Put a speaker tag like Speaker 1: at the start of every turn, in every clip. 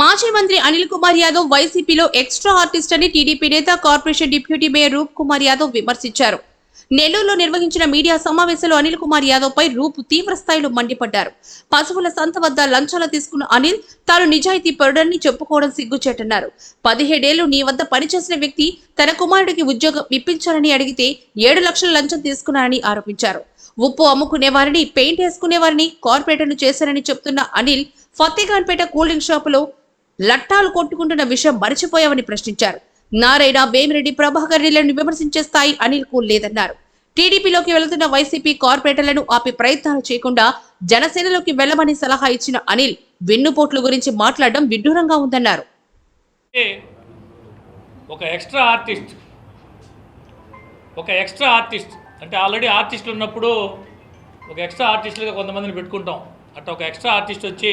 Speaker 1: మాజీ మంత్రి అనిల్ కుమార్ యాదవ్ వైసీపీలో ఎక్స్ట్రా ఆర్టిస్ట్ అని టీడీపీ నేత corporation deputy mayor Roop Kumar Yadav విమర్శించారు. నెల్లూరులో నిర్వహించిన మీడియా సమావేశంలో అనిల్ కుమార్ యాదవ్ పై రూపు తీవ్ర స్థాయిలో మండిపడ్డారు. పశువుల సంత వద్ద లంచాలు తీసుకున్న అనిల్ తాను నిజాయితీ పరుడని చెప్పుకోవడం సిగ్గుచేటన్నారు. పదిహేడేళ్ళు నీ వద్ద పనిచేసిన వ్యక్తి తన కుమారుడికి ఉద్యోగం ఇప్పించాలని అడిగితే ఏడు లక్షల లంచం తీసుకున్నారని ఆరోపించారు. ఉప్పు అమ్ముకునే వారిని పెయింట్ వేసుకునే వారిని కార్పొరేటర్లు చేశారని చెప్తున్న అనిల్ ఫతేఖాన్పేట కూల్ డ్రింక్ షాపులో లట్టాలు కొట్టుకుంటున్న విషయం మరిచిపోయామని ప్రశ్నించారు. నారాయణ వేమిరెడ్డి ప్రభాకర్ రెడ్డిలను విమర్శించే స్థాయి అనిల్కు లేదన్నారు. టీడీపీలోకి వెళుతున్న వైసీపీ కార్పొరేటర్లను ఆపే ప్రయత్నాలు చేయకుండా జనసేనలోకి వెళ్ళమని సలహా ఇచ్చిన అనిల్ వెన్నుపోట్ల గురించి మాట్లాడడం విడ్డూరంగా ఉందన్నారు.
Speaker 2: ఒక ఎక్స్ట్రా ఆర్టిస్ట్ ఒక ఎక్స్ట్రా ఆర్టిస్ట్ అంటే ఆల్రెడీ ఆర్టిస్టులు ఉన్నప్పుడు ఒక ఎక్స్ట్రా ఆర్టిస్టులుగా కొంతమందిని పెట్టుకుంటాం. అట్లా ఒక ఎక్స్ట్రా ఆర్టిస్ట్ వచ్చి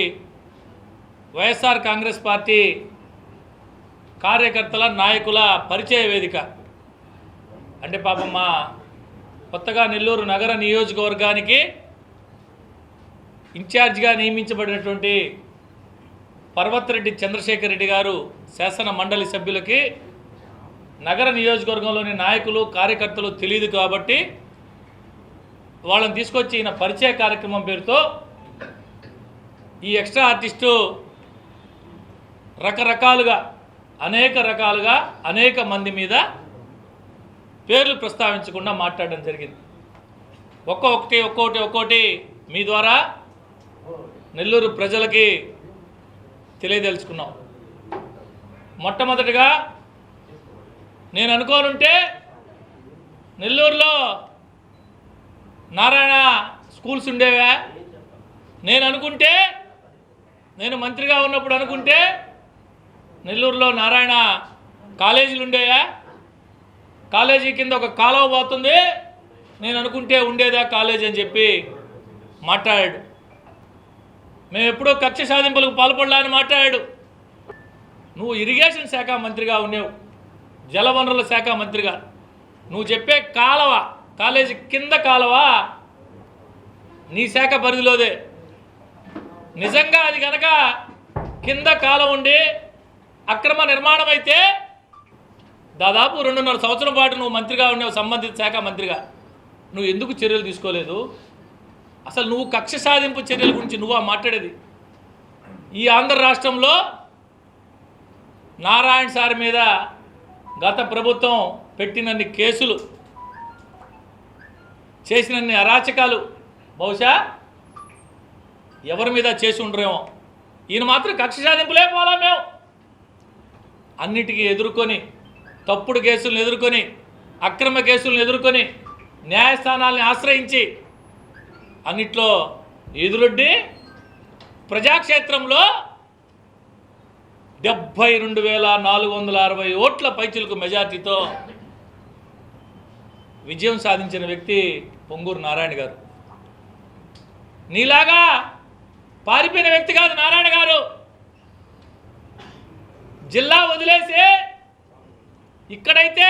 Speaker 2: వైఎస్ఆర్ కాంగ్రెస్ పార్టీ కార్యకర్తల నాయకుల పరిచయ వేదిక. అంటే పాపం మా కొత్తగా నెల్లూరు నగర నియోజకవర్గానికి ఇన్ఛార్జిగా నియమించబడినటువంటి పర్వతరెడ్డి చంద్రశేఖర్ రెడ్డి గారు శాసన మండలి సభ్యులకి నగర నియోజకవర్గంలోని నాయకులు కార్యకర్తలు తెలియదు కాబట్టి వాళ్ళని తీసుకొచ్చి ఈయన పరిచయ కార్యక్రమం పేరుతో ఈ ఎక్స్ట్రా ఆర్టిస్టు రకరకాలుగా అనేక రకాలుగా అనేక మంది మీద పేర్లు ప్రస్తావించకుండా మాట్లాడడం జరిగింది. ఒక్కొక్కటి ఒక్కొక్కటి ఒక్కొక్కటి మీ ద్వారా నెల్లూరు ప్రజలకి తెలియదలుచుకున్నాం. మొట్టమొదటిగా నేను అనుకోనుంటే నెల్లూరులో నారాయణ స్కూల్స్ ఉండేవా? నేను అనుకుంటే నేను మంత్రిగా ఉన్నప్పుడు అనుకుంటే నెల్లూరులో నారాయణ కాలేజీలు ఉండేవా కాలేజీ కింద ఒక కాలువ పోతుంది. నేను అనుకుంటే ఉండేదా కాలేజీ అని చెప్పి మాట్లాడాడు. మేము ఎప్పుడో కక్ష సాధింపులకు పాల్పడలా అని మాట్లాడాడు. నువ్వు ఇరిగేషన్ శాఖ మంత్రిగా ఉండేవు జలవనరుల శాఖ మంత్రిగా. నువ్వు చెప్పే కాలవ కాలేజీ కింద కాలవ నీ శాఖ పరిధిలోదే. నిజంగా అది కనుక కింద కాలం ఉండి అక్రమ నిర్మాణం అయితే దాదాపు రెండున్నర సంవత్సరం పాటు నువ్వు మంత్రిగా ఉండేవు సంబంధిత శాఖ మంత్రిగా. నువ్వు ఎందుకు చర్యలు తీసుకోలేదు? అసలు నువ్వు కక్ష సాధింపు చర్యల గురించి నువ్వా మాట్లాడేది? ఈ ఆంధ్ర రాష్ట్రంలో నారాయణ సార్ మీద గత ప్రభుత్వం పెట్టినన్ని కేసులు చేసినన్ని అరాచకాలు బహుశా ఎవరి మీద చేసి ఉండరేమో? ఈయన మాత్రం కక్ష సాధింపులే పోలా మేము? అన్నిటికీ ఎదుర్కొని తప్పుడు కేసులను ఎదుర్కొని అక్రమ కేసులను ఎదుర్కొని న్యాయస్థానాల్ని ఆశ్రయించి అన్నిట్లో ఎదురొడ్డి ప్రజాక్షేత్రంలో డెబ్భై రెండు వేల నాలుగు వందల అరవై ఓట్ల పైచులకు మెజార్టీతో విజయం సాధించిన వ్యక్తి పొంగూరు నారాయణ గారు. నీలాగా పారిపోయిన వ్యక్తి కాదు నారాయణ గారు. జిల్లా వదిలేసి ఇక్కడైతే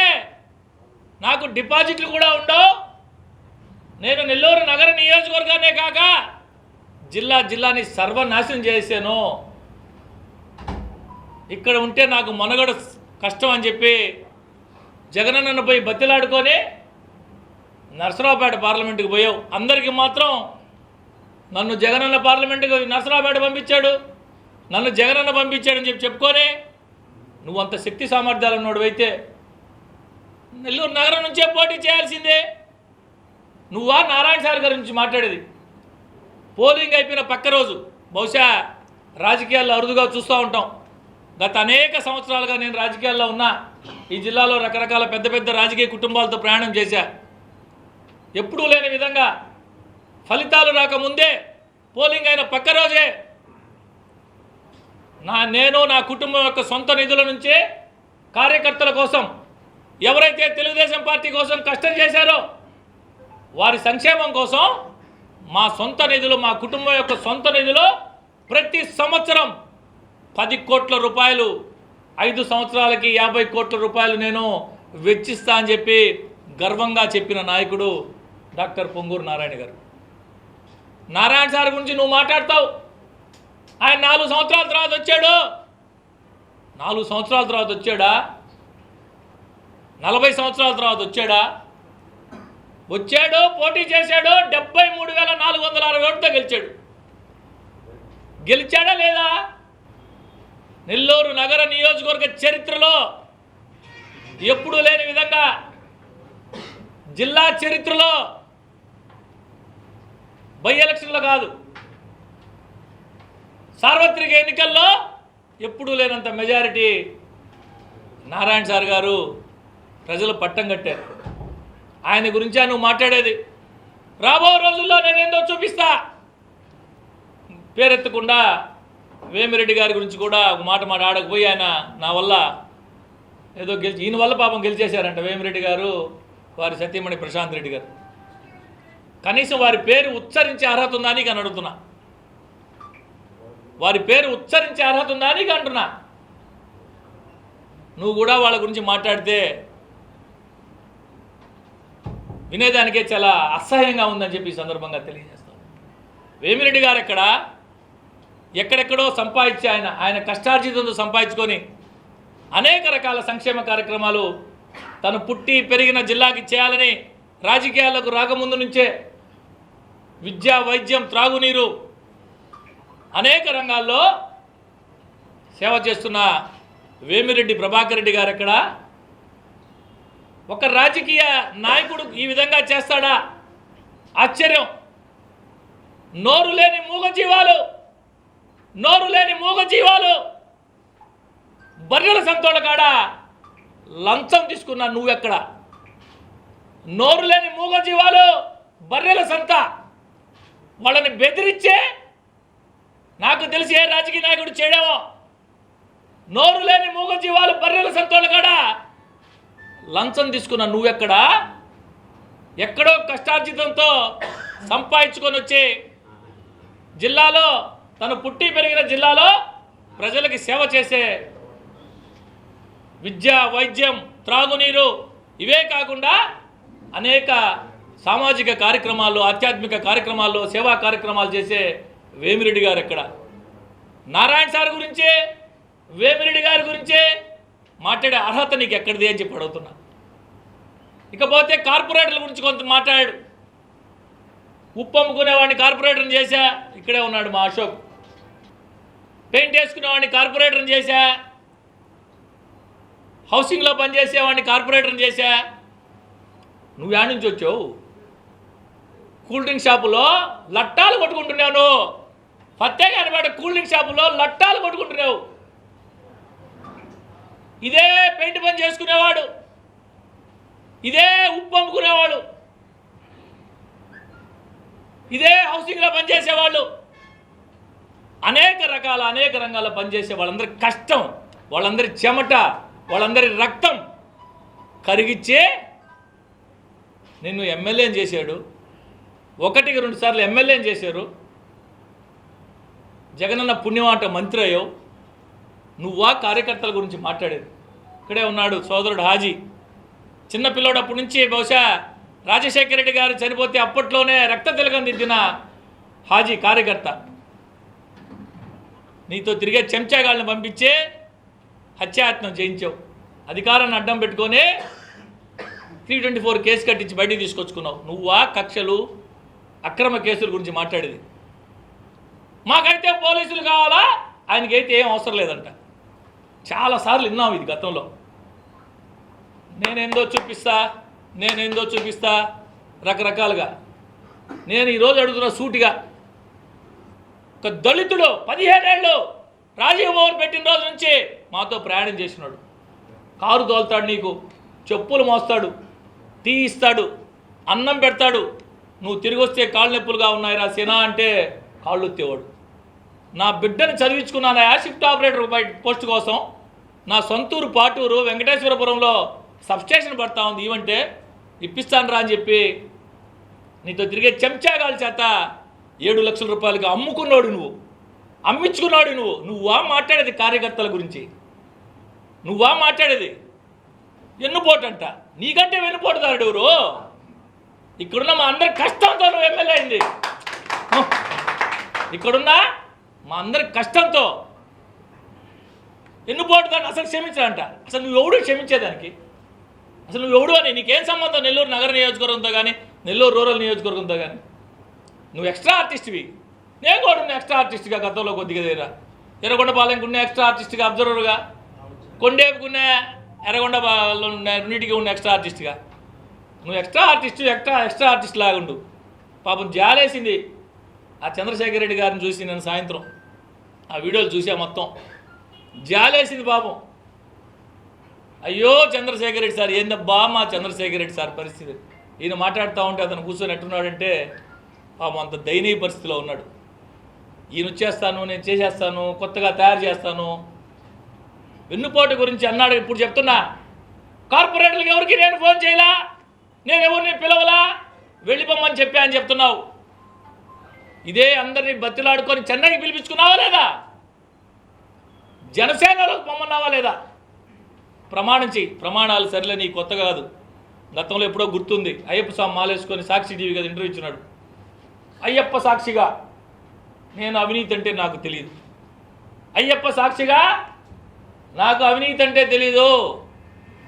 Speaker 2: నాకు డిపాజిట్లు కూడా ఉండవు. నేను నెల్లూరు నగర నియోజకవర్గానే కాక జిల్లా జిల్లాని సర్వనాశనం చేశాను ఇక్కడ ఉంటే నాకు మనుగడ కష్టం అని చెప్పి జగనన్నను పోయి బతిలాడుకొని నరసరావుపేట పార్లమెంటుకి పోయావు. అందరికీ మాత్రం నన్ను జగనన్న పార్లమెంటుకి నరసరావుపేట పంపించాడు. నన్ను జగనన్న పంపించాడని చెప్పి చెప్పుకొని నువ్వు అంత శక్తి సామర్థ్యాలు ఉన్నోడు నెల్లూరు నగరం నుంచే పోటీ చేయాల్సిందే. నువ్వా నారాయణ సార్ గారి నుంచి మాట్లాడేది. పోలింగ్ అయిపోయిన పక్క రోజు బహుశా రాజకీయాల్లో అరుదుగా చూస్తూ ఉంటాం. గత అనేక సంవత్సరాలుగా నేను రాజకీయాల్లో ఉన్నా ఈ జిల్లాలో రకరకాల పెద్ద పెద్ద రాజకీయ కుటుంబాలతో ప్రయాణం చేశా. ఎప్పుడూ లేని విధంగా ఫలితాలు రాకముందే పోలింగ్ అయిన పక్క రోజే నా నేను నా కుటుంబం యొక్క సొంత నిధుల నుంచే కార్యకర్తల కోసం ఎవరైతే తెలుగుదేశం పార్టీ కోసం కష్టం చేశారో వారి సంక్షేమం కోసం మా సొంత నిధులు మా కుటుంబం యొక్క సొంత నిధులు ప్రతి సంవత్సరం పది కోట్ల రూపాయలు ఐదు సంవత్సరాలకి యాభై కోట్ల రూపాయలు నేను వెచ్చిస్తా అని చెప్పి గర్వంగా చెప్పిన నాయకుడు డాక్టర్ పొంగూరు నారాయణ గారు. నారాయణ సార్ గురించి నువ్వు మాట్లాడతావు. ఆయన నాలుగు సంవత్సరాల తర్వాత వచ్చాడు. నాలుగు సంవత్సరాల తర్వాత వచ్చాడా? నలభై సంవత్సరాల తర్వాత వచ్చాడా? వచ్చాడు పోటీ చేశాడు డెబ్బై మూడు వేల నాలుగు వందల అరవై ఒకటితో గెలిచాడు. గెలిచాడా లేదా? నెల్లూరు నగర నియోజకవర్గ చరిత్రలో ఎప్పుడూ లేని విధంగా జిల్లా చరిత్రలో బై ఎలక్షన్లో కాదు. సార్వత్రిక ఎన్నికల్లో ఎప్పుడూ లేనంత మెజారిటీ నారాయణ సార్ గారు ప్రజలు పట్టం కట్టారు. ఆయన గురించే నువ్వు మాట్లాడేది. రాబో రోజుల్లో నేనేందో చూపిస్తా. పేరెత్తకుండా వేమిరెడ్డి గారి గురించి కూడా ఒక మాట మాట ఆడకపోయి ఆయన నా వల్ల ఏదో గెలిచి ఈయన వల్ల పాపం గెలిచేశారంట వేమిరెడ్డి గారు వారి సత్యమణి ప్రశాంత్ రెడ్డి గారు. కనీసం వారి పేరు ఉచ్చరించే అర్హత ఉందా అని అడుగుతున్నా. వారి పేరు ఉచ్చరించే అర్హత ఉందా అని అంటున్నా. నువ్వు కూడా వాళ్ళ గురించి మాట్లాడితే వినేదానికే చాలా అసహ్యంగా ఉందని చెప్పి ఈ సందర్భంగా తెలియజేస్తాను. వేమిరెడ్డి గారు ఎక్కడ? ఎక్కడెక్కడో సంపాదించి ఆయన ఆయన కష్టార్జితంతో సంపాదించుకొని అనేక రకాల సంక్షేమ కార్యక్రమాలు తను పుట్టి పెరిగిన జిల్లాకి చేయాలని రాజకీయాలకు రాకముందు నుంచే విద్య వైద్యం త్రాగునీరు అనేక రంగాల్లో సేవ చేస్తున్న వేమిరెడ్డి ప్రభాకర్ రెడ్డి గారు ఎక్కడ? ఒక రాజకీయ నాయకుడు ఈ విధంగా చేస్తాడా? ఆశ్చర్యం. నోరు లేని మూగజీవాలు నోరు లేని మూగజీవాలు బర్రెల సంతోళ్ళ కాడ లంచం తీసుకున్నా నువ్వెక్కడ? నోరు లేని మూగజీవాలు బర్రెల సంత వాళ్ళని బెదిరించే నాకు తెలిసి ఏ రాజకీయ నాయకుడు చేయడమో? నోరు లేని మూగజీవాలు బర్రెల సంతోళ్ళ కాడ? లంచం తీసుకున్న నువ్వెక్కడా? ఎక్కడో కష్టార్జితంతో సంపాదించుకొని వచ్చి జిల్లాలో తను పుట్టి పెరిగిన జిల్లాలో ప్రజలకి సేవ చేసే విద్య వైద్యం త్రాగునీరు ఇవే కాకుండా అనేక సామాజిక కార్యక్రమాల్లో ఆధ్యాత్మిక కార్యక్రమాల్లో సేవా కార్యక్రమాలు చేసే వేమిరెడ్డి గారు ఎక్కడ? నారాయణ సార్ గురించే? వేమిరెడ్డి గారి గురించే? మాట్లాడే అర్హత నీకు ఎక్కడిది అని చెప్పి అడుగుతున్నా. ఇకపోతే కార్పొరేటర్ల గురించి కొంత మాట్లాడాడు ఉప్పు అమ్ముకునేవాడిని కార్పొరేటర్ని చేశా? ఇక్కడే ఉన్నాడు మా అశోక్. పెయింట్ వేసుకునేవాడిని కార్పొరేటర్ని చేశా? హౌసింగ్లో పనిచేసేవాడిని కార్పొరేటర్ని చేశా? నువ్వు యాడ్ నుంచి వచ్చావు? కూల్ డ్రింక్ షాపులో లట్టాలు కొట్టుకుంటున్నావు నువ్వు అనమాట కూల్ డ్రింక్ షాపులో లట్టాలు కొట్టుకుంటున్నావు ఇదే పెయింట్ పని చేసుకునేవాడు. ఇదే ఉప్పు అమ్ముకునేవాడు. ఇదే హౌసింగ్లో పనిచేసేవాళ్ళు అనేక రకాల అనేక రంగాల్లో పనిచేసే వాళ్ళందరి కష్టం వాళ్ళందరి చెమట వాళ్ళందరి రక్తం కరిగిచ్చే నిన్ను ఎమ్మెల్యేని చేశాడు. ఒకటికి రెండు సార్లు ఎమ్మెల్యేని చేశారు. జగనన్న పుణ్యమాట మంత్రి అయ్యో నువ్వా కార్యకర్తల గురించి మాట్లాడేది. ఇక్కడే ఉన్నాడు సోదరుడు హాజీ. చిన్న పిల్లోడప్పటి నుంచి బహుశా రాజశేఖర రెడ్డి గారు చనిపోతే అప్పట్లోనే రక్త తిలకం దిద్దిన హాజీ కార్యకర్త. నీతో తిరిగే చెంచాగాళ్ళని పంపించే హత్యాయత్నం చేయించావు. అధికారాన్ని అడ్డం పెట్టుకొని త్రీ ట్వంటీ ఫోర్ కేసు కట్టించి బయటికి తీసుకొచ్చుకున్నావు. నువ్వా కక్షలు అక్రమ కేసుల గురించి మాట్లాడేది. మాకైతే పోలీసులు కావాలా? ఆయనకైతే ఏం అవసరం లేదంట. చాలాసార్లు విన్నాం ఇది గతంలో. నేనేందో చూపిస్తా నేనేందో చూపిస్తా రకరకాలుగా. నేను ఈరోజు అడుగుతున్న సూటిగా ఒక దళితుడు పదిహేనేళ్ళు రాజీవ్ భవన్ పెట్టిన రోజు నుంచి మాతో ప్రయాణం చేసినాడు. కారు తోలుతాడు నీకు చెప్పులు మోస్తాడు టీ ఇస్తాడు అన్నం పెడతాడు. నువ్వు తిరిగి వస్తే కాళ్ళు నొప్పులుగా ఉన్నాయిరా సినా అంటే కాళ్ళు ఎత్తేవాడు నా బిడ్డను చదివించుకున్నాను. ఆ షిఫ్ట్ ఆపరేటర్ పోస్ట్ కోసం నా సొంతూరు పాటూరు వెంకటేశ్వరపురంలో సబ్స్టేషన్ పడతా ఉంది. ఇవంటే ఇప్పిస్తాను రా అని చెప్పి నీతో తిరిగే చెంచాగాల చేత ఏడు లక్షల రూపాయలకి అమ్ముకున్నాడు నువ్వు. అమ్మించుకున్నాడు నువ్వు. నువ్వా మాట్లాడేది కార్యకర్తల గురించి? నువ్వా మాట్లాడేది? ఎన్నుపోటంట నీకంటే వెన్నుపోటుదారుడు ఎవరు? ఇక్కడున్న మా అందరి కష్టంతో నువ్వు ఎమ్మెల్యే అయింది. ఇక్కడున్న మా అందరి కష్టంతో ఎన్నుపోటు దాన్ని అసలు క్షమించాలంట. అసలు నువ్వు ఎవడు క్షమించేదానికి? అసలు నువ్వు ఎవడు అని నీకేం సంబంధం నెల్లూరు నగర నియోజకవర్గంతో కానీ నెల్లూరు రూరల్ నియోజకవర్గంతో కానీ నువ్వు ఎక్స్ట్రా ఆర్టిస్ట్వి. నేను కూడా ఎక్స్ట్రా ఆర్టిస్ట్గా గతంలో కొద్దిగా దగ్గర ఎర్రగొండపాలెంకి ఉన్న ఎక్స్ట్రా ఆర్టిస్ట్గా అబ్జర్వర్గా? కొండేపుకున్న ఎర్రగొండలో ఉన్న రెండింటికి ఉన్న ఎక్స్ట్రా ఆర్టిస్ట్గా? నువ్వు extra artist extra extra artist లాగా ఉండు పాపం జాలేసింది. ఆ చంద్రశేఖర్ రెడ్డి గారిని చూసి నేను సాయంత్రం ఆ వీడియోలు చూసా మొత్తం. జాలేసింది పాపం. అయ్యో చంద్రశేఖర్ రెడ్డి సార్ ఏందబ్బా మా చంద్రశేఖర్ రెడ్డి సార్ పరిస్థితి? ఈయన మాట్లాడుతూ ఉంటే అతను కూర్చొని ఎట్టున్నాడంటే పాపం అంత దయనీయ పరిస్థితిలో ఉన్నాడు. ఈయన వచ్చేస్తాను నేను చేసేస్తాను కొత్తగా తయారు చేస్తాను. వెన్నుపోటు గురించి అన్నాడు ఇప్పుడు చెప్తున్నా. కార్పొరేటర్లకు ఎవరికి నేను ఫోన్ చేయలా? నేను ఎవరిని పిలవలా? వెళ్ళిపోమని చెప్పా అని చెప్తున్నావు. ఇదే అందరినీ బతిలాడుకొని చెన్నైకి పిలిపించుకున్నావా లేదా? జనసేనలోకి పొమ్మన్నావా లేదా? ప్రమాణం చేయి ప్రమాణాలు సరిలే నీ కొత్త కాదు. గతంలో ఎప్పుడో గుర్తుంది. అయ్యప్ప స్వామి మాలేసుకొని సాక్షి టీవీ కదా ఇంటర్వ్యూ ఇచ్చినాడు. అయ్యప్ప సాక్షిగా నేను అవినీతి అంటే నాకు తెలియదు అయ్యప్ప సాక్షిగా నాకు అవినీతి అంటే తెలీదు.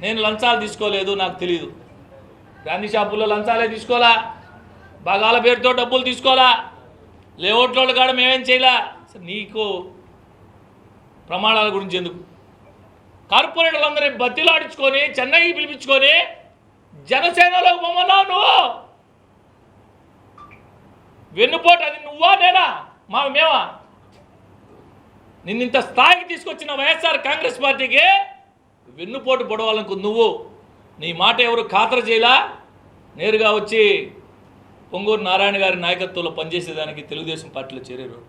Speaker 2: నేను లంచాలు తీసుకోలేదు నాకు తెలియదు గాంధీ షాపుల్లో లంచాలే తీసుకోవాలా? భాగాల పేరుతో డబ్బులు తీసుకోవాలా? లేఅవుట్ల కాడ మేమేం చేయలే? నీకు ప్రమాణాల గురించి ఎందుకు? కార్పొరేటర్లందరినీ బతిలాడించుకొని చెన్నైకి పిలిపించుకొని జనసేనలోకి పొమ్మన్నావు నువ్వు. వెన్నుపోటు అది నువ్వా నేనా? మా మేమా? నిన్నింత స్థాయికి తీసుకొచ్చిన వైఎస్ఆర్ కాంగ్రెస్ పార్టీకి వెన్నుపోటు పొడవాలనుకు నువ్వు. నీ మాట ఎవరు ఖాతరు చేయలా? నేరుగా వచ్చి పొంగూరు నారాయణ గారి నాయకత్వంలో పనిచేసేదానికి తెలుగుదేశం పార్టీలో చేరారు.